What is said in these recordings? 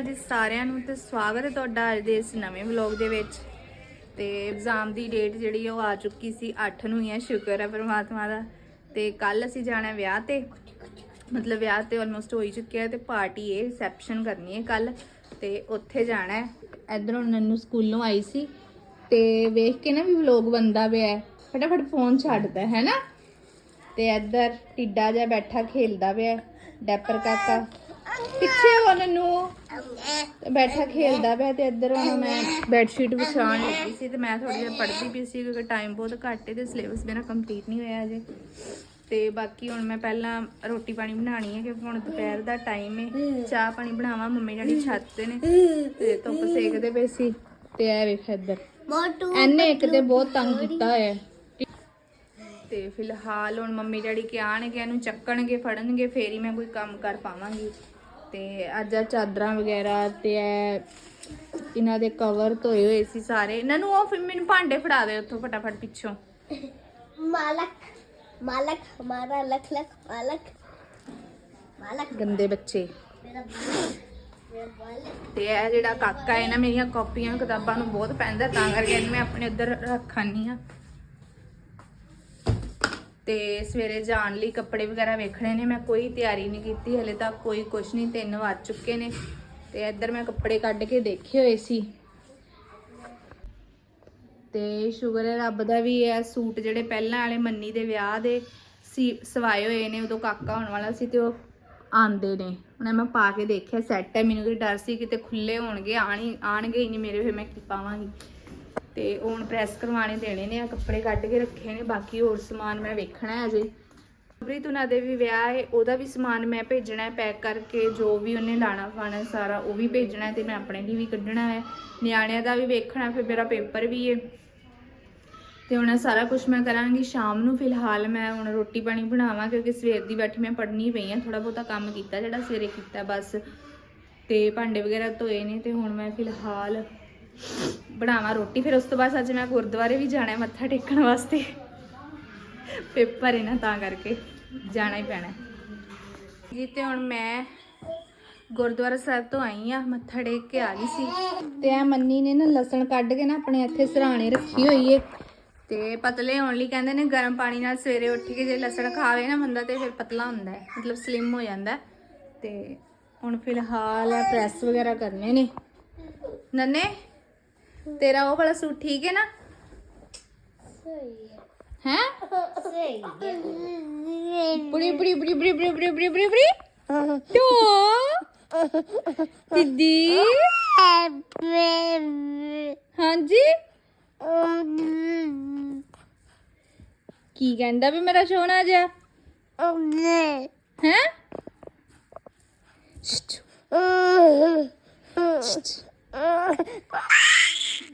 ਅਕਾਲ ਜੀ ਸਾਰਿਆਂ ਨੂੰ ਤੇ ਸਵਾਗਤ ਹੈ ਤੁਹਾਡਾ ਅੱਜ ਦੇ ਇਸ ਨਵੇਂ ਵਲੌਗ ਦੇ ਵਿੱਚ। ਤੇ ਐਗਜ਼ਾਮ ਦੀ ਡੇਟ ਜਿਹੜੀ ਉਹ ਆ ਚੁੱਕੀ ਸੀ 8 ਨੂੰ ਹੀ ਹੈ ਸ਼ੁਕਰ ਹੈ ਪਰਮਾਤਮਾ ਦਾ। ਤੇ ਕੱਲ ਅਸੀਂ ਜਾਣਾ ਵਿਆਹ ਤੇ। ਮਤਲਬ ਵਿਆਹ ਤੇ ਆਲਮੋਸਟ ਹੋ ਹੀ ਚੁੱਕਿਆ ਤੇ ਪਾਰਟੀ ਹੈ ਰਿਸੈਪਸ਼ਨ ਕਰਨੀ ਹੈ ਕੱਲ ਤੇ ਉੱਥੇ ਜਾਣਾ ਹੈ। ਇਧਰੋਂ ਨੰਨੂ ਸਕੂਲੋਂ ਆਈ ਸੀ। ਤੇ ਵੇਖ ਕੇ ਨਾ ਵੀ ਵਲੌਗ ਬੰਦਾ ਪਿਆ ਹੈ। ਫਟਾਫਟ ਫੋਨ ਛੱਡਦਾ, ਹੈ ਨਾ? ਤੇ ਇੱਧਰ ਟਿੱਡਾ ਜਿਹਾ ਬੈਠਾ, ਖੇਲਦਾ ਪਿਆ ਡੈਪਰ ਕਾਕਾ। ਪਿੱਛੇ ਹੋ ਨੰਨੂ ਤੇ ਬੈਠਾ ਖੇਲਦਾ ਪਿਆ ਤੇ ਇੱਧਰ ਹੁਣ ਮੈਂ ਬੈੱਡ ਸ਼ੀਟ ਵਿਛਾਉਣ ਲੱਗੀ ਸੀ ਤੇ ਮੈਂ ਥੋੜੀ ਜਿਹਾ ਪੜ੍ਹਦੀ ਪਈ ਸੀ ਕਿਉਂਕਿ ਟਾਈਮ ਬਹੁਤ ਘੱਟ ਹੈ ਤੇ ਸਿਲੇਬਸ ਮੇਰਾ ਕੰਪਲੀਟ ਨਹੀਂ ਹੋਇਆ ਅਜੇ ਤੇ ਬਾਕੀ ਹੁਣ ਮੈਂ ਪਹਿਲਾਂ ਰੋਟੀ ਪਾਣੀ ਬਣਾਣੀ ਹੈ ਕਿਉਂਕਿ ਹੁਣ ਦੁਪਹਿਰ ਦਾ ਟਾਈਮ ਹੈ ਚਾਹ ਪਾਣੀ ਬਣਾਵਾਂ, ਮੰਮੀ ਡੈਡੀ ਛੱਤ ਤੇ ਨੇ ਤੇ ਧੁੱਪ ਸੇਕਦੇ ਪਏ ਸੀ ਤੇ ਇਹ ਵੇਖ ਇੱਧਰ। ਐਨੇ ਇੱਕ ਤੇ ਬਹੁਤ ਤੰਗ ਕੀਤਾ ਹੋਇਆ। ਤੇ ਫਿਲਹਾਲ ਹੁਣ ਮੰਮੀ ਡੈਡੀ ਕਿ ਆਣਗੇ ਇਹਨੂੰ ਚੱਕਣਗੇ, ਫੜਨਗੇ, ਫੇਰ ਹੀ ਮੈਂ ਕੋਈ ਕੰਮ ਕਰ ਪਾਵਾਂਗੀ। ਤੇ ਅੱਜ ਆ ਚਾਦਰਾਂ ਵਗੈਰਾ ਤੇ ਇਹ ਇਹਨਾਂ ਦੇ ਕਵਰ ਧੋਏ ਹੋਏ ਸੀ ਸਾਰੇ। ਇਹਨਾਂ ਨੂੰ ਉਹ ਫਿਰ ਮੈਨੂੰ ਭਾਂਡੇ ਫੜਾ ਦੇ ਉੱਥੋਂ ਫਟਾਫਟ ਪਿੱਛੋਂ। ਮਾਲਕ ਮਾਲਕ ਹਮਾਰਾ ਲਖ ਲਖ ਮਾਲਕ ਮਾਲਕ। ਗੰਦੇ ਬੱਚੇ। ਤੇ ਇਹ ਜਿਹੜਾ ਕਾਕਾ ਹੈ ਨਾ ਮੇਰੀਆਂ ਕਾਪੀਆਂ ਕਿਤਾਬਾਂ ਨੂੰ ਬਹੁਤ ਪੈਂਦਾ ਤਾਂ ਕਰਕੇ ਇਹਨੂੰ ਮੈਂ ਆਪਣੇ ਉੱਧਰ ਰੱਖਾਨੀ ਆ ਤੇ ਸਵੇਰੇ ਜਾਣ ਲਈ ਕੱਪੜੇ ਵਗੈਰਾ ਵੇਖਣੇ ਨੇ, ਮੈਂ ਕੋਈ ਤਿਆਰੀ ਨਹੀਂ ਕੀਤੀ, ਹਲੇ ਤੱਕ ਕੋਈ ਕੁਛ ਨਹੀਂ, ਤਿੰਨ ਵੱਜ ਚੁੱਕੇ ਨੇ ਤੇ ਇੱਧਰ ਮੈਂ ਕੱਪੜੇ ਕੱਢ ਕੇ ਦੇਖੇ ਹੋਏ ਸੀ। ਤੇ ਸ਼ੁਗਰ ਹੈ ਰੱਬ ਦਾ ਵੀ ਇਹ ਸੂਟ ਜਿਹੜੇ ਪਹਿਲਾਂ ਵਾਲੇ ਮੰਨੀ ਦੇ ਵਿਆਹ ਦੇ ਸੀ, ਸਵਾਏ ਹੋਏ ਨੇ, ਉਦੋਂ ਕਾਕਾ ਹੋਣ ਵਾਲਾ ਸੀ ਤੇ ਉਹ ਆਂਦੇ ਨੇ। ਉਹਨੇ ਮੈਂ ਪਾ ਕੇ ਦੇਖਿਆ ਸੈੱਟ ਹੈ, ਮੈਨੂੰ ਤੇ ਡਰ ਸੀ ਕਿਤੇ ਖੁੱਲੇ ਹੋਣਗੇ, ਆਣੀ ਆਣਗੇ ਹੀ ਨਹੀਂ ਮੇਰੇ, ਫਿਰ ਮੈਂ ਕੀ ਪਾਵਾਂਗੀ। ਤੇ ਹੁਣ ਪ੍ਰੈਸ ਕਰਵਾਣੇ ਦੇਣੇ ਨੇ ਆ ਕੱਪੜੇ ਕੱਢ ਕੇ ਰੱਖੇ ਨੇ, ਬਾਕੀ ਹੋਰ ਸਮਾਨ ਮੈਂ ਵੇਖਣਾ ਹੈ ਅਜੇ। ਪ੍ਰੀਤ ਉਹਨਾਂ ਦੇ ਵੀ ਵਿਆਹ ਹੈ, ਉਹਦਾ ਵੀ ਸਮਾਨ ਮੈਂ ਭੇਜਣਾ ਹੈ ਪੈਕ ਕਰਕੇ, ਜੋ ਵੀ ਉਹਨੇ ਲਾਣਾ ਪਾਣਾ ਸਾਰਾ, ਉਹ ਵੀ ਭੇਜਣਾ ਹੈ ਤੇ ਮੈਂ ਆਪਣੇ ਲਈ ਵੀ ਕੱਢਣਾ ਹੈ। ਨਿਆਣਿਆਂ ਦਾ ਵੀ ਵੇਖਣਾ, ਫਿਰ ਮੇਰਾ ਪੇਪਰ ਵੀ ਹੈ। ਤੇ ਹੁਣ ਸਾਰਾ ਕੁਝ ਮੈਂ ਕਰਾਂਗੀ, ਸ਼ਾਮ ਨੂੰ ਫਿਲਹਾਲ ਮੈਂ ਹੁਣ ਰੋਟੀ ਪਾਣੀ ਬਣਾਵਾਂ, ਕਿਉਂਕਿ ਸਵੇਰ ਦੀ ਬੈਠੀ ਮੈਂ ਪੜ੍ਹਨੀ ਪਈ ਆ ਥੋੜਾ ਬਹੁਤਾ ਕੰਮ ਕੀਤਾ ਜਿਹੜਾ ਸਵੇਰੇ ਕੀਤਾ ਬਸ। ਤੇ ਭਾਂਡੇ ਵਗੈਰਾ ਧੋਏ ਨੇ ਤੇ ਹੁਣ ਮੈਂ ਫਿਲਹਾਲ ਬਣਾਵਾਂ ਰੋਟੀ, ਫਿਰ ਉਸ ਤੋਂ ਬਾਅਦ ਅੱਜ ਮੈਂ ਗੁਰਦੁਆਰੇ ਵੀ ਜਾਣਾ ਮੱਥਾ ਟੇਕਣ ਵਾਸਤੇ। ਪੇਪਰ ਹੈ ਨਾ ਤਾਂ ਕਰਕੇ ਜਾਣਾ ਹੀ ਪੈਣਾ ਜੀ, ਤੇ ਹੁਣ ਮੈਂ ਗੁਰਦੁਆਰਾ ਸਾਹਿਬ ਤੋਂ ਆਈ ਆ ਮੱਥਾ ਟੇਕ ਕੇ ਆ ਗਈ ਸੀ। ਤੇ ਇਹ ਮੰਨੀ ਨੇ ਨਾ ਲਸਣ ਕੱਢ ਕੇ ਨਾ ਆਪਣੇ ਇੱਥੇ ਸਰਾਣੇ ਰੱਖੀ ਹੋਈ ਏ। ਤੇ ਪਤਲੇ ਹੋਣ ਲਈ ਕਹਿੰਦੇ ਨੇ ਗਰਮ ਪਾਣੀ ਨਾਲ ਸਵੇਰੇ ਉੱਠ ਕੇ ਜੇ ਲਸਣ ਖਾਵੇ ਨਾ ਬੰਦਾ ਤੇ ਫਿਰ ਪਤਲਾ ਹੁੰਦਾ ਹੈ, ਮਤਲਬ ਸਲਿਮ ਹੋ ਜਾਂਦਾ ਤੇ ਹੁਣ ਫਿਲਹਾਲ ਇਹ ਪ੍ਰੈਸ ਵਗੈਰਾ ਕਰਨੇ ਨੇ। ਨੰਨੇ? ਤੇਰਾ ਉਹ ਵਾਲਾ ਸੂਟ ਠੀਕ ਹੈ ਨਾ ਸਹੀ ਹੈ ਹੈ ਸਹੀ ਬੜੀ ਬੜੀ ਬੜੀ ਬੜੀ ਬੜੀ ਬੜੀ ਬੜੀ ਬੜੀ ਬੜੀ ਤੋ ਦੀਦੀ ਹਾਂਜੀ ਕੀ ਕਹਿੰਦਾ ਵੀ ਮੇਰਾ ਸੋਹਣਾ ਜਿਹਾ ਹੈ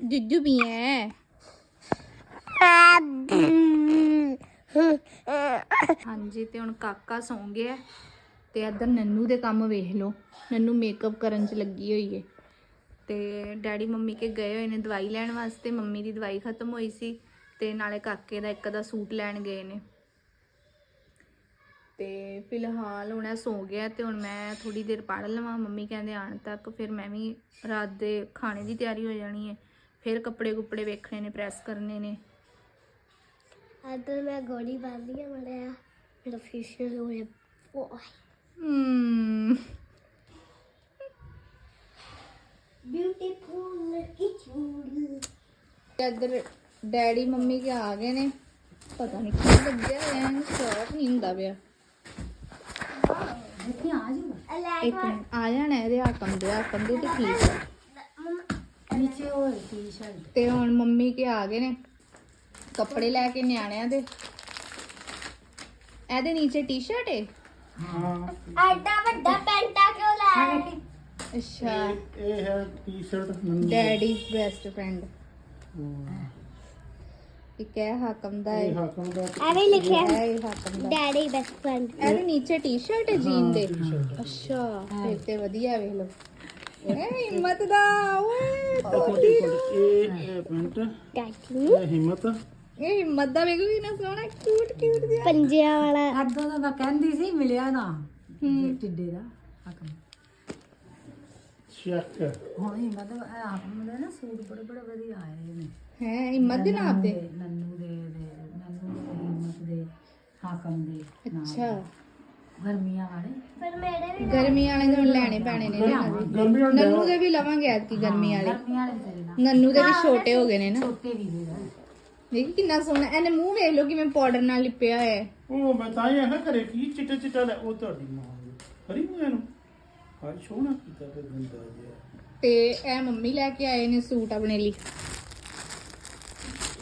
ਜੁੱਜੂ ਵੀ ਹੈ। ਹਾਂਜੀ, ਤੇ ਹੁਣ ਕਾਕਾ ਸੌਂ ਗਿਆ ਤੇ ਇੱਧਰ ਨੰਨੂ ਦੇ ਕੰਮ ਵੇਖ ਲਓ। ਨੰਨੂ ਮੇਕਅਪ ਕਰਨ ਚ ਲੱਗੀ ਹੋਈ ਏ ਤੇ ਡੈਡੀ ਮੰਮੀ ਕੇ ਗਏ ਹੋਏ ਨੇ ਦਵਾਈ ਲੈਣ ਵਾਸਤੇ। ਮੰਮੀ ਦੀ ਦਵਾਈ ਖਤਮ ਹੋਈ ਸੀ ਤੇ ਨਾਲੇ ਕਾਕੇ ਦਾ ਇੱਕ ਦਾ ਸੂਟ ਲੈਣ ਗਏ ਨੇ। ਤੇ ਫਿਲਹਾਲ ਹੁਣ ਇਹ ਸੌ ਗਿਆ ਤੇ ਹੁਣ ਮੈਂ ਥੋੜੀ ਦੇਰ ਪੜ੍ਹ ਲਵਾਂ। ਮੰਮੀ ਕਹਿੰਦੇ ਆਣ ਤੱਕ, ਫਿਰ ਮੈਂ ਵੀ ਰਾਤ ਦੇ ਖਾਣੇ ਦੀ ਤਿਆਰੀ ਹੋ ਜਾਣੀ ਹੈ। ਫਿਰ ਕੱਪੜੇ ਕੁੱਪੜੇ ਵੇਖਣੇ ਨੇ ਪ੍ਰੈਸ ਕਰਨੇ ਨੇ। ਅਦਰ ਮੈਂ ਗੋਲੀ ਬਾਂਦੀ ਆ ਮੜਿਆ ਮੇਰਾ ਫਿਊਚਰ ਹੋਇਆ ਬੋਏ ਹਮ ਬਿਊਟੀਫੁਲ ਲੜਕੀ ਚੂੜੀ ਇੱਧਰ ਡੈਡੀ ਮੰਮੀ ਕੇ ਆ ਗਏ ਨੇ। ਪਤਾ ਨਹੀਂ ਕੀ ਲੱਗਿਆ ਹੋਇਆ ਇਹਨੂੰ ਸ਼ੌਕ ਨਹੀਂ ਹੁੰਦਾ ਪਿਆ। ਇੱਕ ਮਿੰਟ ਆ ਜਾਣਾ ਇਹਦੇ ਹਾਕਮ ਦੇ ਹਾਕਮ ਦੇ ਤੇ ਠੀਕ ਆ? ਨੀਚੇ ਤੇ ਹੁਣ ਮੰਮੀ ਕੇ ਆ ਗਏ ਨੇ ਕੱਪੜੇ ਲੈ ਕੇ ਨਿਆਣਿਆਂ ਦੇ। ਇਹਦੇ ਨੀਚੇ ਟੀ-ਸ਼ਰਟ ਹੈ। ਐਡਾ ਵੱਡਾ ਪੈਂਟਾ ਕਿਉਂ ਲਾਇਆ ਅੱਛਾ। ਇਹ ਹੈ T-shirt Nandi daddy best friend. ਇੱਕ ਹੈ ਹਾਕਮ ਦਾ ਇਹ ਹੈ ਹਾਕਮ ਦਾ। ਐਵੇਂ ਲਿਖਿਆ ਇਹ ਹੈ ਹਾਕਮ ਦਾ। Daddy best friend. ਇਹਦੇ ਨੀਚੇ ਟੀ-ਸ਼ਰਟ ਹੈ ਜੀਨ ਦੇ? ਟੀ-ਸ਼ਰਟ। ਅੱਛਾ ਫਿਰ ਤੇ ਵਧੀਆ ਵੇਖ ਲਓ। ਇਹ ਹਿੰਮਤ ਦਾ ਓਏ ਛੋਟੀ ਇਹ ਇਹ ਪੈਂਟ ਡੈਡੀ ਇਹ ਹਿੰਮਤ ਇਹ ਹਿੰਮਤ ਦਾ ਵੇਖੋ ਕਿੰਨਾ ਸੋਹਣਾ ਕਿਊਟ ਕਿਊਟ ਜਿਹਾ ਪੰਜਿਆਂ ਵਾਲਾ ਅੱਡੋਂ ਦਾ ਮੈਂ ਕਹਿੰਦੀ ਸੀ ਮਿਲਿਆ ਨਾ ਟਿੱਡੇ ਦਾ ਹਾਕਮ ਚੱਕ ਮਤਲਬ ਇਹ ਆਪ ਮਤਲਬ ਨਾ ਸੂਟ ਬੜੇ ਬੜੇ ਵਧੀਆ ਆਏ ਨੇ ਹੈ ਹਿੰਮਤ ਦੇ ਨਾਮ ਤੇ ਤੇ ਨੰਨੂ ਦੇ ਦੇ ਨੰਨੂ ਦੇ ਹਿੰਮਤ ਦੇ ਹਾਕਮ ਦੇ। ਅੱਛਾ ਗਰਮੀਆਂ ਵਾਲੇ। ਪਰ ਮੇਰੇ ਵੀ ਗਰਮੀ ਵਾਲੇ ਤਾਂ ਹੁਣ ਲੈਣੇ ਪੈਣੇ ਨੇ ਇਹਨਾਂ ਦੇ ਗਰਮੀ ਹੁਣ ਨੰਨੂ ਦੇ ਵੀ ਲਵਾਂਗੇ ਐਤਕੀ ਗਰਮੀ ਵਾਲੇ। ਗਰਮੀਆਂ ਵਾਲੇ ਤੇਰੇ ਨਾਲ ਨੰਨੂ ਦੇ ਵੀ ਛੋਟੇ ਹੋ ਗਏ ਨੇ ਨਾ। ਛੋਟੇ ਵੀ ਦੇ ਦੇ ਦੇਖੀ ਕਿੰਨਾ ਸੋਹਣਾ। ਇਹਨੇ ਮੂੰਹ ਵੇਖ ਲਓ ਕਿਵੇਂ ਪਾਊਡਰ ਨਾਲ ਲਿਪਿਆ ਹੋਇਆ ਹੈ। ਉਹ ਮੈਂ ਤਾਂ ਹੀ ਆਖਿਆ ਘਰੇ ਕੀ ਚਿੱਟਾ ਚਿੱਟਾ ਲੈ ਉਹ ਤੁਹਾਡੀ ਮਾਂ ਦੀ ਹਰੀ ਮੂੰਹ ਨੂੰ ਹਾਂ ਸੋਹਣਾ ਕੀਤਾ ਤੇ ਗੰਦਾ ਜਿਹਾ। ਤੇ ਇਹ ਮੰਮੀ ਲੈ ਕੇ ਆਏ ਨੇ ਸੂਟ ਆਪਣੇ ਲਈ।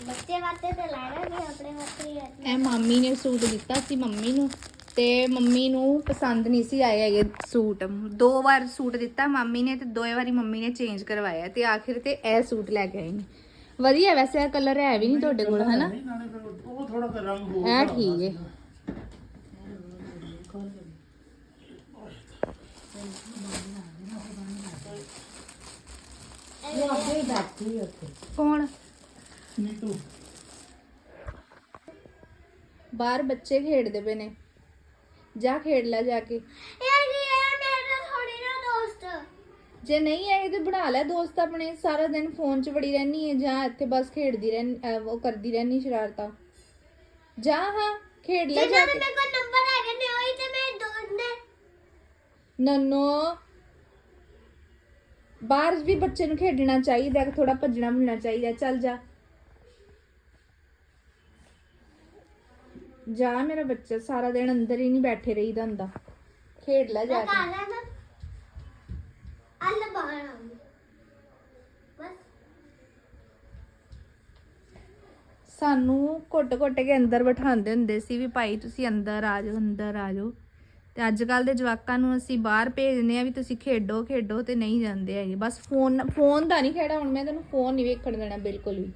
ਬੱਚੇ ਵਾਸਤੇ ਤੇ ਲੈਣਾ ਨਹੀਂ ਆਪਣੇ ਵਾਸਤੇ ਹੀ ਲੈਣਾ। ਇਹ ਮਾਮੀ ਨੇ ਸੂਟ ਦਿੱਤਾ ਸੀ ਮੰਮੀ ਨੂੰ। ਤੇ ਮੰਮੀ ਨੂੰ ਪਸੰਦ ਨਹੀਂ ਸੀ ਆਏ ਹੈਗੇ ਸੂਟ। ਦੋ ਵਾਰ ਸੂਟ ਦਿੱਤਾ ਮਾਮੀ ਨੇ ਤੇ ਦੋਏ ਵਾਰੀ ਮੰਮੀ ਨੇ ਚੇਂਜ ਕਰਵਾਇਆ ਤੇ ਆਖਿਰ ਤੇ ਇਹ ਸੂਟ ਲੈ ਕੇ ਆਏ ਨੇ। ਵਧੀਆ ਵੈਸੇ ਇਹ ਕਲਰ ਹੈ ਵੀ ਨਹੀਂ ਤੁਹਾਡੇ ਕੋਲ ਹਨਾ? ਉਹ ਥੋੜਾ ਜਿਹਾ ਰੰਗ ਹੋਰ ਇਹ ਠੀਕ ਹੈ। ਹੀ ਬੈਠੀ ਉੱਥੇ ਕੌਣ? ਨਹੀਂ ਤੂੰ ਬਾਹਰ ਬੱਚੇ ਖੇਡਦੇ ਪਏ ਨੇ। ਜਾ ਖੇਡ ਲੈ ਜਾ ਕੇ। ਯਾਰ ਇਹ ਹੈ? ਮੇਰਾ ਥੋੜੀ ਨਾ ਦੋਸਤ। ਜੇ ਨਹੀਂ ਆਏ ਤੇ ਬਣਾ ਲੈ ਦੋਸਤ ਆਪਣੇ। ਸਾਰਾ ਦਿਨ ਫੋਨ 'ਚ ਵੜੀ ਰਹਿਣੀ ਹੈ ਜਾਂ ਇੱਥੇ ਬਸ ਖੇਡਦੀ ਰਹਿ ਅਹ ਉਹ ਕਰਦੀ ਰਹਿਣੀ ਸ਼ਰਾਰਤਾਂ। ਜਾ ਹਾਂ ਖੇਡ ਲੈ ਜਾ ਕੇ। ਮੇਰੇ ਕੋਲ ਨੰਬਰ ਹੈਗੇ ਨੇ ਉਹੀ ਤੇ ਮੇਰੇ ਦੋਸਤ ਨੇ। ਨੰਨੋ ਬਾਹਰ ਵੀ ਬੱਚੇ ਨੂੰ ਖੇਡਣਾ ਚਾਹੀਦਾ ਥੋੜਾ ਭੱਜਣਾ ਭੁੱਲਣਾ ਚਾਹੀਦਾ। ਚੱਲ ਜਾ। ਜਾ ਮੇਰਾ ਬੱਚਾ ਸਾਰਾ ਦਿਨ ਅੰਦਰ ਹੀ ਨਹੀਂ ਬੈਠੇ ਰਹੀਦਾ ਹੁੰਦਾ। ਖੇਡ ਲੈ ਜਾ ਕੇ। ਅੱਲ ਬਾਹਰ। ਬਸ। ਸਾਨੂੰ ਘੁੱਟ-ਘੁੱਟ ਕੇ ਅੰਦਰ ਬਿਠਾਉਂਦੇ ਹੁੰਦੇ ਸੀ ਵੀ ਭਾਈ ਤੁਸੀਂ ਅੰਦਰ ਆ ਜਾਓ ਅੰਦਰ ਆ ਜਾਓ। ਤੇ ਅੱਜ ਕੱਲ ਦੇ ਜਵਾਕਾਂ ਨੂੰ ਅਸੀਂ ਬਾਹਰ ਭੇਜਦੇ ਆ ਵੀ ਤੁਸੀਂ ਖੇਡੋ ਖੇਡੋ ਤੇ ਨਹੀਂ ਜਾਂਦੇ ਹੈਗੇ। ਬਸ ਫੋਨ ਫੋਨ ਦਾ ਨਹੀਂ ਖੇੜਾ ਹੁਣ ਮੈਂ ਤੈਨੂੰ ਫੋਨ ਨਹੀਂ ਵੇਖਣ ਦੇਣਾ ਬਿਲਕੁਲ ਵੀ।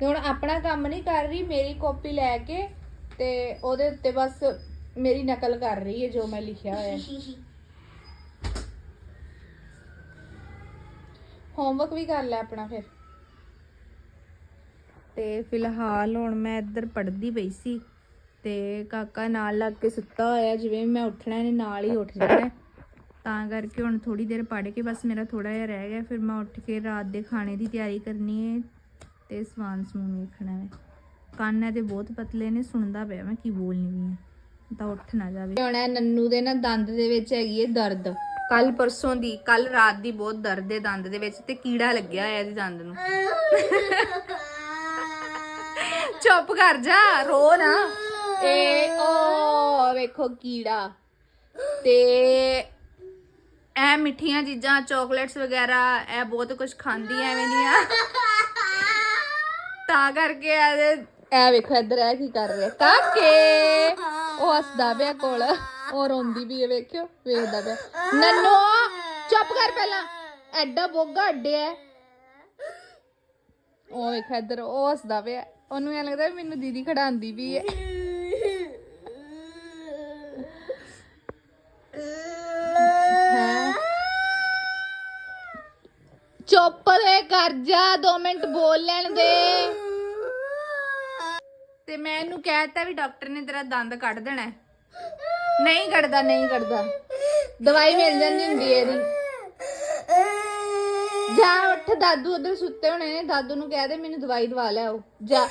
ਤੇ ਹੁਣ ਆਪਣਾ ਕੰਮ ਨਹੀਂ ਕਰ ਰਹੀ, ਮੇਰੀ ਕਾਪੀ ਲੈ ਕੇ ਤੇ ਉਹਦੇ ਉੱਤੇ ਬਸ ਮੇਰੀ ਨਕਲ ਕਰ ਰਹੀ ਹੈ ਜੋ ਮੈਂ ਲਿਖਿਆ ਹੋਇਆ। ਹੈ ਹੋਮਵਰਕ ਵੀ ਕਰ ਲੈ ਆਪਣਾ ਫਿਰ। ਤੇ ਫਿਲਹਾਲ ਹੁਣ ਮੈਂ ਇੱਧਰ ਪੜ੍ਹਦੀ ਪਈ ਸੀ ਤੇ ਕਾਕਾ ਨਾਲ ਲੱਗ ਕੇ ਸੁੱਤਾ ਹੋਇਆ, ਜਿਵੇਂ ਮੈਂ ਉੱਠਣਾ ਇਹਨੇ ਨਾਲ ਹੀ ਉੱਠ ਜਾਣਾ। ਤਾਂ ਕਰਕੇ ਹੁਣ ਥੋੜੀ ਦੇਰ ਪੜ੍ਹ ਕੇ ਬਸ ਮੇਰਾ ਥੋੜਾ ਜਿਹਾ ਰਹਿ ਗਿਆ, ਫਿਰ ਮੈਂ ਉੱਠ ਕੇ ਰਾਤ ਦੇ ਖਾਣੇ ਦੀ ਤਿਆਰੀ ਕਰਨੀ ਹੈ। ਤੇ ਸਵਾਨ ਸਮੂਨ ਵੇਖਣਾ ਹੈ ਕੰਨ ਇਹਦੇ ਬਹੁਤ ਪਤਲੇ ਨੇ ਸੁਣਦਾ ਪਿਆ ਮੈਂ ਕੀ ਬੋਲਨੀ ਵੀ ਹਾਂ ਤਾਂ ਉੱਠ ਨਾ ਜਾਵੇ। ਹੁਣ ਇਹ ਨੰਨੂ ਦੇ ਨਾ ਦੰਦ ਦੇ ਵਿੱਚ ਹੈਗੀ ਹੈ ਦਰਦ। ਕੱਲ ਪਰਸੋਂ ਦੀ ਕੱਲ ਰਾਤ ਦੀ ਬਹੁਤ ਦਰਦ ਹੈ ਦੰਦ ਦੇ ਵਿੱਚ ਤੇ ਕੀੜਾ ਲੱਗਿਆ ਹੋਇਆ ਇਹਦੇ ਦੰਦ ਨੂੰ। ਚੁੱਪ ਕਰ ਜਾ ਰੋ ਨਾ। ਇਹ ਉਹ ਵੇਖੋ ਕੀੜਾ। ਤੇ ਇਹ ਮਿੱਠੀਆਂ ਚੀਜ਼ਾਂ ਚਾਕਲੇਟਸ ਵਗੈਰਾ ਇਹ ਬਹੁਤ ਕੁਝ ਖਾਂਦੀ ਐ ਐਵੇਂ ਦੀਆਂ। ਤਾਂ ਕਰਕੇ ਇਹਦੇ ਇਹ ਵੇਖੋ, ਇੱਧਰ ਇਹ ਕੀ ਕਰ ਰਿਹਾ। ਕਾਕੇ ਉਹ ਹੱਸਦਾ ਪਿਆ ਕੋਲ। ਉਹ ਰੋਂਦੀ ਵੀ ਹੈ ਵੇਖਿਓ, ਵੇਖਦਾ ਪਿਆ। ਨੰਨੋ, ਚੁੱਪ ਕਰ ਪਹਿਲਾਂ। ਐਡਾ ਬੋਗਾ ਅੱਡਿਆ ਉਹ ਵੇਖ ਇੱਧਰ, ਉਹ ਹੱਸਦਾ ਪਿਆ। ਉਹਨੂੰ ਐ ਲੱਗਦਾ ਮੈਨੂੰ ਦੀਦੀ ਖੜਾਉਂਦੀ ਵੀ ਹੈ ਹੈਂ? ਚੁੱਪ ਕਰ ਜਾ 2 ਮਿੰਟ ਬੋਲ ਲੈਣ ਦੇ। ਤੇ ਮੈਂ ਇਹਨੂੰ ਕਹਿਤਾ ਵੀ ਡਾਕਟਰ ਨੇ ਤੇਰਾ ਦੰਦ ਕੱਢ ਦੇਣਾ ਹੈ। ਨਹੀਂ ਕੱਢਦਾ ਨਹੀਂ ਕੱਢਦਾ। ਦਵਾਈ ਮਿਲ ਜਾਂਦੀ ਹੁੰਦੀ ਹੈ ਇਹਦੀ। ਜਾ ਉੱਠ ਦਾਦੂ ਉਧਰ ਸੁੱਤੇ ਹੋਣੇ ਨੇ। ਦਾਦੂ ਨੂੰ ਕਹਿ ਦੇ ਮੈਨੂੰ ਦਵਾਈ ਦਵਾ ਲਿਆਓ ਜਾ।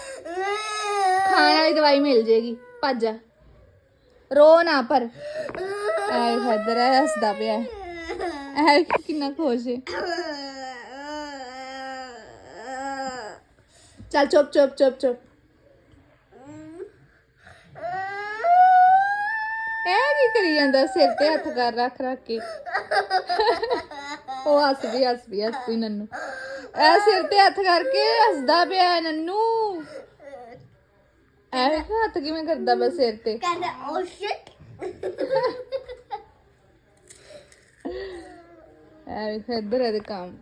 ਖਾਣ ਵਾਲੀ ਦਵਾਈ ਮਿਲ ਜੇਗੀ। ਭੱਜ ਜਾ ਰੋ ਨਾ ਪਰ। ਐ ਖਦਰ ਐ ਹੱਸਦਾ ਪਿਆ। ਐ ਕਿੰਨਾ ਖੁਸ਼ ਹੈ ਚੱਲ ਚੁੱਪ ਚੁੱਪ ਚੁੱਪ ਚੁੱਪ। ਇਹ ਕੀ ਕਰੀ ਜਾਂਦਾ? ਸਿਰ ਤੇ ਹੱਥ ਕਰ ਰੱਖ ਰੱਖ ਕੇ। ਉਹ ਹੱਸਦੀ ਹੱਸਦੀ ਹੱਸਦੀ ਨੰਨੂ। ਐ ਸਿਰ ਤੇ ਹੱਥ ਕਰਕੇ ਹੱਸਦਾ ਪਿਆ ਨੰਨੂ। ਐ ਹੱਥ ਕਿਵੇਂ ਕਰਦਾ ਬਸ ਸਿਰ ਤੇ? ਕਹਿੰਦਾ ਓ ਸ਼ਿਟ ਐ ਵੇਖ ਇੱਧਰ ਇਹਦੇ ਕੰਮ।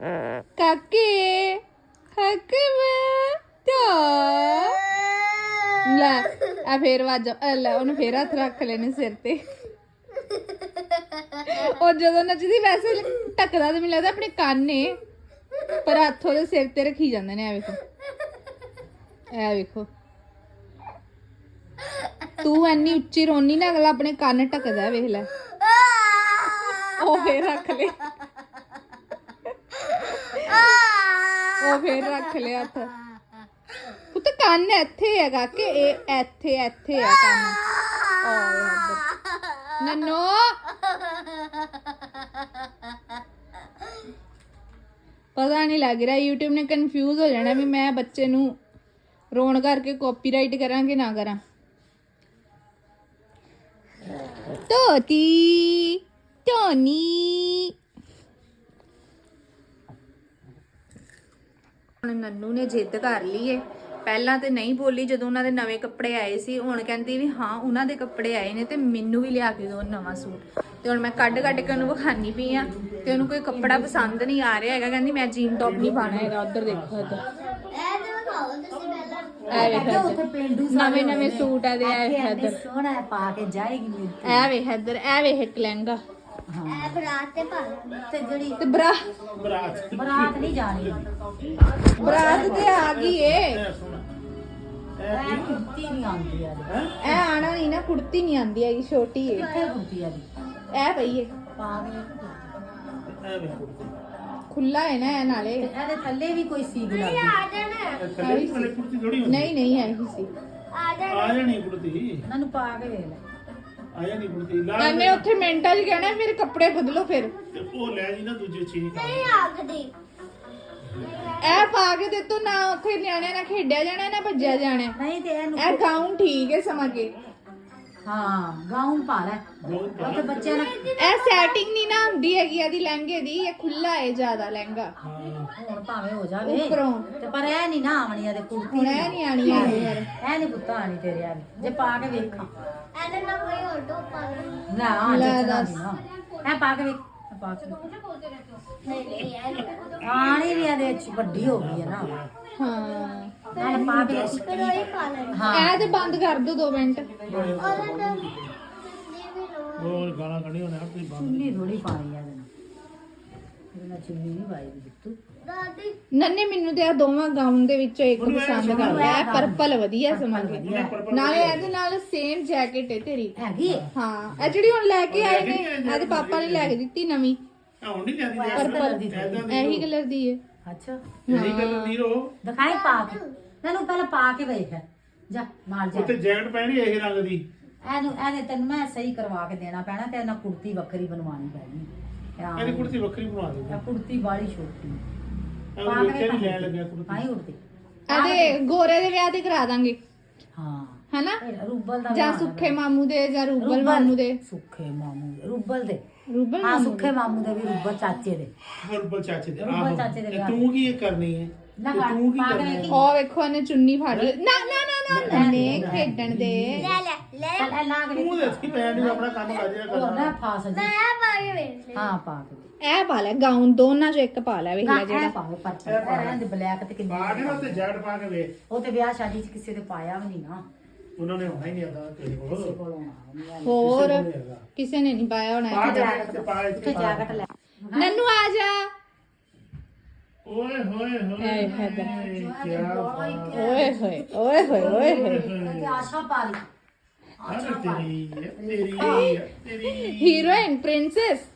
ਕਾਕੇ ਕਾਕੇ ਮੈਂ ਤਾਂ ਲੈ ਆ ਫੇਰ ਵਾਜ ਲੈ ਉਹਨੂੰ ਫੇਰ ਹੱਥ ਰੱਖ ਲੈਣੇ ਸਿਰ ਤੇ ਉਹ ਜਦੋਂ ਨੱਚਦੀ ਵੈਸੇ ਟੱਕਦਾ ਤੇ ਮੈਨੂੰ ਲੱਗਦਾ ਆਪਣੇ ਕੰਨ ਨੇ ਪਰ ਹੱਥ ਉਹਦੇ ਸਿਰ ਤੇ ਰੱਖੀ ਜਾਂਦੇ ਨੇ ਐ ਵੇਖੋ ਐ ਵੇਖੋ ਤੂੰ ਐਨੀ ਉੱਚੀ ਰੋਣੀ ਨਾ ਅਗਲਾ ਆਪਣੇ ਕੰਨ ਟਕਦਾ ਵੇਖ ਲੈ ਉਹ ਫੇਰ ਰੱਖ ਲੈ ਉਹ ਫੇਰ ਰੱਖ ਲਿਆ ਹੱਥ। ਉਹ ਕੰਨ ਇੱਥੇ ਹੈਗਾ ਕਿ ਇਹ ਇੱਥੇ ਇੱਥੇ ਹੈ ਕੰਨ। ਓਏ ਇੱਧਰ ਨੰਨੋ। ਪਤਾ ਨਹੀਂ ਲੱਗ ਰਿਹਾ, YouTube ਨੇ ਕਨਫਿਊਜ਼ ਹੋ ਜਾਣਾ ਵੀ ਮੈਂ ਬੱਚੇ ਨੂੰ ਰੋਣ ਕਰਕੇ ਕਾਪੀਰਾਈਟ ਕਰਾਂ ਕਿ ਨਾ ਕਰਾਂ। ਤੋਤੀ ਟੋਨੀ ਹੁਣ ਨੰਨੂ ਨੇ ਜਿੱਦ ਕਰ ਲਈ ਏ। ਪਹਿਲਾਂ ਤੇ ਨਹੀਂ ਬੋਲੀ ਜਦੋਂ ਉਹਨਾਂ ਦੇ ਨਵੇਂ ਕੱਪੜੇ ਆਏ ਸੀ। ਹੁਣ ਕਹਿੰਦੀ ਵੀ ਹਾਂ ਉਹਨਾਂ ਦੇ ਕੱਪੜੇ ਆਏ ਨੇ ਤੇ ਮੈਨੂੰ ਵੀ ਲਿਆ ਕੇ ਦਿਓ ਨਵਾਂ ਸੂਟ। ਤੇ ਹੁਣ ਮੈਂ ਕੱਢ ਕੱਢ ਕੇ ਉਹਨੂੰ ਵਿਖਾਨੀ ਪਈ ਆ ਤੇ ਉਹਨੂੰ ਕੋਈ ਕੱਪੜਾ ਪਸੰਦ ਨਹੀਂ ਆ ਰਿਹਾ ਹੈਗਾ। ਕਹਿੰਦੀ ਮੈਂ ਜੀਨ ਟੌਪ ਨਹੀਂ ਪਾਣਾ ਹੈਗਾ। ਉਧਰ ਦੇਖੋ ਇੱਧਰ। ਇਹ ਤੇ ਵਿਖਾਓ ਤੁਸੀਂ ਪਹਿਲਾਂ। ਐ ਵੇਖ ਉੱਥੇ ਇੱਧਰ। ਪੇਂਡੂ ਨਵੇਂ ਨਵੇਂ ਸੂਟ ਆ ਦੇ ਐ ਵੇਖ ਇੱਧਰ। ਸੋਹਣਾ ਹੈ, ਪਾ ਕੇ ਜਾਏਗੀ ਮੇਰੀ ਐ ਵੇਖ ਇੱਧਰ ਐ ਵੇਖ ਇੱਕ ਲਹਿੰਗਾ। ਇਹ ਬਰਾਤ ਤੇ ਪਾ ਲੈਂਦੇ ਤੇ ਜਿਹੜੀ ਤੇ ਬਰਾ ਬਰਾਤ। ਬਰਾਤ ਨਹੀਂ ਜਾਣੀ। ਬਰਾਤ ਤੇ ਆ ਗਈ ਏ। ਇਹ ਸੋਹਣਾ ਇਹ ਇਹ ਕੁੜਤੀ ਨਹੀਂ ਆਉਂਦੀ ਆ ਹੈ? ਐ ਆਣਾ ਨਹੀਂ ਨਾ ਕੁੜਤੀ ਨਹੀਂ ਆਂਦੀ ਹੈਗੀ ਛੋਟੀ ਏ। ਕਿੱਥੇ ਕੁੜਤੀ ਆ ਐ ਪਈ ਏ। ਪਾ ਕੇ ਕੁੜਤੀ। ਇਹ ਵੀ ਕੁੜਤੀ। ਖੁੱਲਾ ਹੈ ਨਾ ਇਹ ਨਾਲੇ। ਤੇ ਇਹਦੇ ਥੱਲੇ ਵੀ ਕੋਈ ਸੀਗ ਲੱਗੀ ਆ ਜਾਣਾ। ਇਹ ਥੱਲੇ ਥੱਲੇ ਕੁੜਤੀ ਥੋੜੀ ਹੁੰਦੀ। ਨਹੀਂ ਸੀ। ਆ ਜਾਣਾ। ਆ ਜਾਣੀ ਕੁੜਤੀ। ਇਹਨਾਂ ਨੂੰ ਪਾ ਕੇ ਵੇਖ ਲੈ। ਆ ਜਾਣੀ ਕੁੜਤੀ ਲਾ ਐਨੇ ਉੱਥੇ ਮਿੰਟਾਂ 'ਚ ਕਹਿਣਾ ਫਿਰ ਕੱਪੜੇ ਬਦਲੋ ਫਿਰ। ਤੇ ਉਹ ਲੈ ਜੀ ਨਾ ਦੂਜੇ ਛੇ ਕਰ ਨਹੀਂ ਆਖਦੀ। ਇਹ ਪਾ ਕੇ ਦਿੱਤੋ ਨਾ ਉੱਥੇ ਨਿਆਣਿਆਂ ਨਾਲ ਖੇਡਿਆ ਜਾਣਾ ਨਾ ਭੱਜਿਆ ਜਾਣਾ। ਨਹੀਂ ਤੇ ਇਹਨੂੰ ਇਹ ਗਾਊਨ ਠੀਕ ਹੈ ਸਮਾ ਕੇ। ਹਾਂ ਗਾਊਨ ਪਾ ਲੈ। ਉਹ ਤੇ ਬੱਚਿਆਂ ਨਾਲ ਇਹ ਸੈਟਿੰਗ ਨਹੀਂ ਨਾ ਹੁੰਦੀ ਹੈਗੀ ਇਹਦੀ ਲਹਿੰਗੇ ਦੀ ਇਹ ਖੁੱਲਾ ਹੈ ਜ਼ਿਆਦਾ ਲਹਿੰਗਾ। ਹੁਣ ਭਾਵੇਂ ਹੋ ਜਾਵੇ। ਉੱਪਰੋਂ। ਤੇ ਪਰ ਇਹ ਨਹੀਂ ਨਾ ਆਵਣੀ ਇਹਦੇ ਕੁੜਤੀ ਹੁਣ ਇਹ ਨਹੀਂ ਆਣੀ ਯਾਰ ਇਹ ਨਹੀਂ ਪੁੱਤਾਂ ਆਣੀ ਤੇਰੇ ਆ ਜੇ ਪਾ ਕੇ ਵੇਖਾਂ। ਇਹਦੇ ਨਾਲ ਕੋਈ ਹੋਰ ਟੋਪ ਪਾ ਲੈਂਦੇ ਨਾ ਆ ਲੈ ਜੱਚਣਾ ਦੱਸ। ਨੀ ਨਾ ਇਹ ਪਾ ਕੇ ਵੇਖ। ਨਹੀਂ ਨਹੀਂ ਆਣੀ ਵੀ ਇਹਦੇ ਚ ਵੱਡੀ ਹੋ ਗਈ ਹੈ ਨਾ। ਹਾਂ। ਨਾਲ ਪਾ ਕੇ ਵੇਖ। ਫਿਰ ਉਹੀ ਪਾ ਲੈਂਦੇ। ਹਾਂ। ਇਹ ਤੇ ਬੰਦ ਕਰ ਦੋ 2 ਮਿੰਟ। ਉਹਦੇ ਹੋਰ ਗਾਲਾਂ ਕੱਢੀ ਹੋਣਾ ਆਪਣੀ ਬੰਦ ਚੁੰਨੀ ਥੋੜੀ ਪਾਣੀ ਆ ਇਹਦੇ ਨਾਲ। ਇਹਦੇ ਨਾਲ ਚੁੰਨੀ ਨਹੀਂ ਪਾਈ ਦੀ ਨੰਨੇ ਮੈਨੂੰ ਤੇ ਆ ਦੋਵਾਂ ਗਾਊਨ ਦੇ ਵਿੱਚੋਂ ਇੱਕ ਪਸੰਦ ਕਰ ਲਿਆ ਇਹ ਪਰਪਲ ਵਧੀਆ ਸਮਾ ਕੇ ਨਾਲੇ ਇਹਦੇ ਨਾਲ ਸੇਮ ਜੈਕਟ ਹੈ ਤੇਰੀ। ਹੈਗੀ ਹੈ? ਹਾਂ ਇਹ ਜਿਹੜੀ ਹੁਣ ਲੈ ਕੇ ਆਏ ਨੇ ਇਹਦੇ ਪਾਪਾ ਨੇ ਲੈ ਕੇ ਦਿੱਤੀ ਨਵੀਂ। ਹੁਣ ਨਹੀਂ ਜਾਂਦੀ ਪਰਪਲ ਦੀ ਇਹੀ ਕਲਰ ਦੀ ਹੈ। ਅੱਛਾ। ਇਹੀ ਗੱਲ ਨਹੀਂ ਰੋ ਦਿਖਾਈ ਪਾ ਕੇ। ਤੈਨੂੰ ਪਹਿਲਾਂ ਪਾ ਕੇ ਵੇਖ। ਜਾ ਨਾਲ ਜਾ। ਉੱਤੇ ਜੈਕਟ ਪਹਿਨੀ ਇਹ ਰੰਗ ਦੀ। ਇਹਨੂੰ ਇਹਨੇ ਤੈਨੂੰ ਮੈਂ ਸਹੀ ਕਰਵਾ ਕੇ ਦੇਣਾ ਪੈਣਾ ਤੇ ਇਹਨਾਂ ਕੁੜਤੀ ਵੱਖਰੀ ਬਣਵਾਉਣੀ ਪੈਣੀ ਇਹਦੀ ਕੁੜਤੀ ਵੱਖਰੀ ਬਣਾ ਦੇ ਇਹ ਕੁੜਤੀ ਬਾੜੀ ਛੋਟੀ। ਲੈਣ ਲੱਗਿਆ ਕੁੜਤੀ ਇਹਦੇ ਗੋਰੇ ਦੇ ਵਿਆਹ ਤੇ ਕਰਾ ਦਾਂਗੇ। ਹਾਂ। ਹਨਾ? ਇਹ ਰੂਬਲ ਦਾ ਜਾਂ ਵਿਆਹ ਸੁੱਖੇ ਮਾਮੂ ਦੇ ਜਾਂ ਰੂਬਲ ਰੂਬਲ। ਮਾਮੂ ਦੇ। ਸੁੱਖੇ ਮਾਮੂ ਦੇ ਰੂਬਲ ਦੇ। ਰੂਬਲ ਹਾਂ ਮਾਮੂ ਸੁੱਖੇ ਮਾਮੂ ਦੇ ਵੀ ਰੂਬਲ ਚਾਚੇ ਦੇ। ਹਰਬਲ ਚਾਚੇ ਦੇ ਹਰਬਲ ਆਹੋ। ਚਾਚੇ ਦੇ ਤੇ ਵਿਆਹ ਤੂੰ ਕੀ ਇਹ ਕਰਨੀ ਹੈ? ਨਾ ਤੇ ਕੀ ਕੇ ਕਰਨਾ ਹੈ? ਵੇਖੀ। ਉਹ ਵੇਖੋ ਇਹਨੇ ਚੁੰਨੀ ਫੜ ਲਈ। ਨਾ ਨਾ ਨਾ ਨਾ ਨੰਨੇ ਖੇਡਣ ਦੇ। ਲੈ ਲੈ ਲੈ। ਚੱਲ ਇਹ ਲਾ ਕੇ ਤੂੰ। ਦੱਸੀ ਪੈਣ ਨਹੀਂ ਆਪਣਾ ਕੰਮ ਕਰ ਜਿਆ ਉਹ ਨਾ ਕਰਨਾ ਫਾਸ ਜੀ। ਮੈਂ ਪਾ ਕੇ ਵੇਖ ਲੈ ਹਾਂ ਪਾ ਕੇ। ਇਹ ਪਾ ਲੈ ਗਾਊਨ ਦੋਨਾਂ ਚੋਂ ਇੱਕ ਪਾ ਲੈ ਵੇਖ ਲੈ ਜਿਹੜਾ। ਪਾਓ ਪਰ ਰਹਿਣ ਦੇ ਬਲੈਕ ਤੇ ਕਿੰਨੀ ਪਾ ਕੇ ਨਾ ਉੱਤੇ ਜੈਕਟ ਪਾ ਕੇ ਵੇ ਉਹ ਤੇ ਵਿਆਹ ਸ਼ਾਦੀ ਚ ਕਿਸੇ ਦੇ ਪਾਇਆ ਵੀ ਨਹੀਂ ਨਾ। ਉਹਨਾਂ ਨੇ ਹੋਣਾ ਹੀ ਨਹੀਂ ਆਦਾ ਤੇਰੇ ਕੋਲ। ਕਿਸੇ ਕੋਲੋਂ ਆਉਣਾ ਹੋਰ। ਕਿਸੇ ਨੇ ਨਹੀਂ ਪਾਇਆ ਹੋਣਾ ਪਾ ਤੇ ਪਾ ਇੱਥੇ। ਜੈਕਟ ਲੈ। ਨੰਨੂ ਆ ਜਾ। ਓਏ ਹੋਏ ਹੋਏ। ਕੀ ਓਏ ਹੋਏ ਓਏ ਹੋਏ ਓਏ ਹੋਏ। ਤੇ ਆਸ਼ਾ ਪਾ ਲਈ। ਅਰੇ ਤੇਰੀ ਹੈ, ਤੇਰੀ ਹੈ, ਤੇਰੀ ਹੀਰੋਇਨ ਪ੍ਰਿੰਸੈਸ।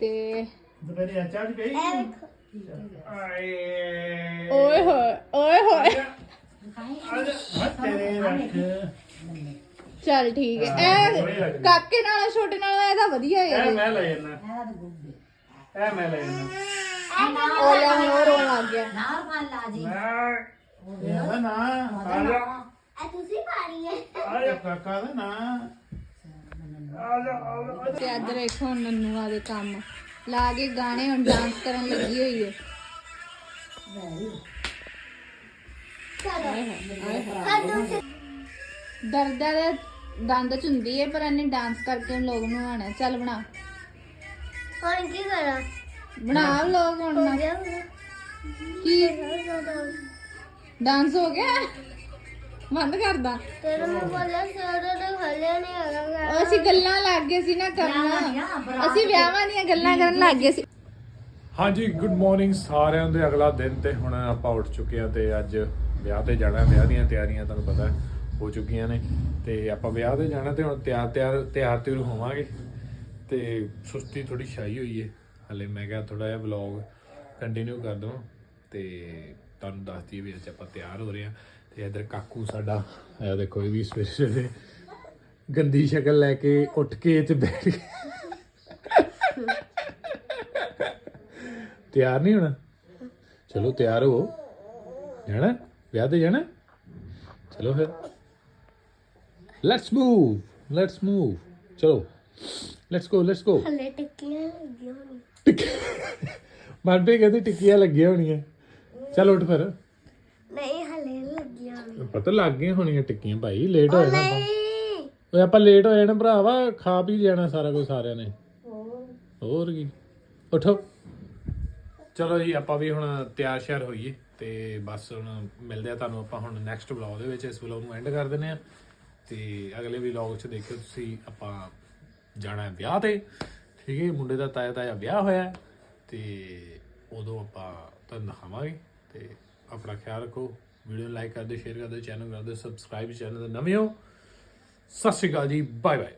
ਤੇ ਦੁਪਹਿਰੇ ਆ ਚਾਹ ਦੀ ਪਈ? ਆਏ। ਓਏ ਹੋਏ ਓਏ ਹੋਏ। ਅੱਜ ਤੇਰੇ ਰੱਖ। ਚੱਲ ਠੀਕ ਹੈ। ਇਹ ਕਾਕੇ ਨਾਲ ਛੋਟੇ ਨਾਲ ਇਹਦਾ ਵਧੀਆ ਹੈ ਇਹ ਮੈਂ ਲੈ ਜਾਣਾ ਇਹ ਮੈਂ ਲੈ ਜਾਣਾ ਉਹ ਲੈ ਹੋਰ ਰੋਣ ਲੱਗ ਗਿਆ। ਨਾ ਖਾਣ ਲਾ। ਜੀ ਨਾ ਨਾ। ਆ ਤੁਸੀਂ ਪਾਣੀ ਹੈ। ਆ ਕਾਕਾ ਦਾ ਨਾ। ਤੇ ਇੱਧਰ ਵੇਖੋ ਹੁਣ ਨੰਨੂਆ ਦੇ ਕੰਮ। ਲਾ ਕੇ ਗਾਣੇ ਹੁਣ ਡਾਂਸ ਕਰਨ ਲੱਗੀ ਹੋਈ ਹੈ ਦਰਦਾਂ ਦੇ ਦੰਦ ਚ ਹੁੰਦੀ ਹੈ ਪਰ ਇਹਨੇ ਡਾਂਸ ਕਰਕੇ ਲੋਕ ਬਣਵਾਉਣਾ ਚੱਲ ਬਣਾ। ਹੁਣ ਕੀ ਕਰਾਂ? ਬਣਾ ਲੋਕ ਹੁਣ ਨਾ। ਕੀ। ਡਾਂਸ ਹੋ ਗਿਆ? ਬੰਦ ਕਰਦਾ। ਤੇਰੇ ਮੈਂ ਬੋਲਿਆ ਸੀ ਉਹਦੇ ਤੇ ਖੋਲਿਆ ਨਹੀਂ ਹੈਗਾ ਉਹ ਅਸੀਂ ਗੱਲਾਂ ਲੱਗ ਗਏ ਸੀ ਨਾ ਕਰਨਾ। ਅਸੀਂ ਵਿਆਹਾਂ ਦੀਆਂ ਗੱਲਾਂ ਕਰਨ ਲੱਗ ਗਏ ਸੀ। ਹਾਂਜੀ ਗੁੱਡ ਮਾਰਨਿੰਗ ਸਾਰਿਆਂ ਦੇ। ਅਗਲਾ ਦਿਨ ਤੇ ਹੁਣ ਆਪਾਂ ਉੱਠ ਚੁੱਕੇ ਆ ਤੇ ਅੱਜ ਵਿਆਹ ਤੇ ਜਾਣਾ ਵਿਆਹ ਦੀਆਂ ਤਿਆਰੀਆਂ ਤੁਹਾਨੂੰ ਪਤਾ ਹੋ ਚੁੱਕੀਆਂ ਨੇ। ਤੇ ਆਪਾਂ ਵਿਆਹ ਤੇ ਜਾਣਾ ਤੇ ਹੁਣ ਤਿਆਰ ਤਿਆਰ ਤਿਆਰ ਤਿਉਰ ਹੋਵਾਂਗੇ। ਤੇ ਸੁਸਤੀ ਥੋੜੀ ਛਾਈ ਹੋਈ ਏ। ਹਲੇ ਮੈਂ ਕਿਹਾ ਥੋੜਾ ਜਿਹਾ ਵਲੌਗ ਕੰਟੀਨਿਊ ਕਰ ਦਵਾਂ। ਤੇ ਤੁਹਾਨੂੰ ਦੱਸ ਦਈਏ ਵੀ ਅੱਜ ਆਪਾਂ ਤਿਆਰ ਹੋ ਰਹੇ ਆ ਤੇ ਇਧਰ ਕਾਕੂ ਸਾਡਾ ਇਹ ਦੇਖੋ ਇਹ ਵੀ ਸਵੇਰੇ ਸਵੇਰੇ ਗੰਦੀ ਸ਼ਕਲ ਲੈ ਕੇ ਉੱਠ ਕੇ ਤੇ ਬੈਠ ਗਿਆ। ਤਿਆਰ ਨਹੀਂ ਹੋਣਾ? ਚਲੋ ਤਿਆਰ ਹੋ। ਜਾਣਾ? ਵਿਆਹ ਤੇ ਜਾਣਾ? ਚਲੋ ਫਿਰ। ਲੈਟਸ ਮੂਵ ਲੈਟਸ ਮੂਵ ਚਲੋ। ਲੈਟਸ ਗੋ ਲੈਟਸ ਗੋ ਹਲੇ ਟਿੱਕੀਆਂ ਲੱਗੀਆਂ ਹੋਣੀਆਂ। ਮਨਪੇ ਕਹਿੰਦੇ ਟਿੱਕੀਆਂ ਲੱਗੀਆਂ ਹੋਣੀਆਂ। ਚਲ ਉੱਠ ਫਿਰ। ਨਹੀਂ ਹਲੇ ਨੀ ਲੱਗੀਆਂ ਹੋਣੀਆਂ ਪਤਾ ਲੱਗ ਗਈਆਂ ਹੋਣੀਆਂ ਟਿੱਕੀਆਂ ਭਾਈ ਲੇਟ ਹੋ ਉਹ ਜਾਣਾ ਆਪਾਂ। ਨਹੀਂ। ਓਏ ਆਪਾਂ ਲੇਟ ਹੋ ਜਾਣਾ ਭਰਾਵਾ ਖਾ ਪੀ ਜਾਣਾ ਸਾਰਾ ਕੁਝ ਸਾਰਿਆਂ ਨੇ। ਹੋਰ? ਕੀ? ਉਠੋ। ਚਲੋ ਜੀ ਆਪਾਂ ਵੀ ਹੁਣ ਤਿਆਰ ਸ਼ਿਆਰ ਹੋਈਏ ਤੇ ਬਸ ਹੁਣ ਮਿਲਦੇ ਆ ਤੁਹਾਨੂੰ ਆਪਾਂ ਹੁਣ ਨੈਕਸਟ ਵਲੌਗ ਦੇ ਵਿੱਚ। ਇਸ ਵਲੌਗ ਨੂੰ ਐਂਡ ਕਰ ਦਿੰਦੇ ਆ। ਤੇ ਅਗਲੇ ਵਲੌਗ 'ਚ ਦੇਖਿਓ ਤੁਸੀਂ ਆਪਾਂ ਜਾਣਾ ਹੈ ਵਿਆਹ ਤੇ। ਠੀਕ ਹੈ ਮੁੰਡੇ ਦਾ ਤਾਇਆ ਤਾਇਆ ਵਿਆਹ ਹੋਇਆ ਤੇ ਉਦੋਂ ਆਪਾਂ ਤੁਹਾਨੂੰ ਦਿਖਾਵਾਂਗੇ ਤੇ ਆਪਣਾ ਖਿਆਲ ਰੱਖੋ। ਵੀਡੀਓ ਲਾਈਕ ਕਰ ਦਿਓ, ਸ਼ੇਅਰ ਕਰ ਦਿਓ, ਚੈਨਲ ਕਰ ਦਿਓ ਸਬਸਕ੍ਰਾਈਬ ਚੈਨਲ ਦੇ ਨਵੇਂ ਹੋ। ਸਤਿ ਸ਼੍ਰੀ ਅਕਾਲ ਜੀ ਬਾਏ ਬਾਏ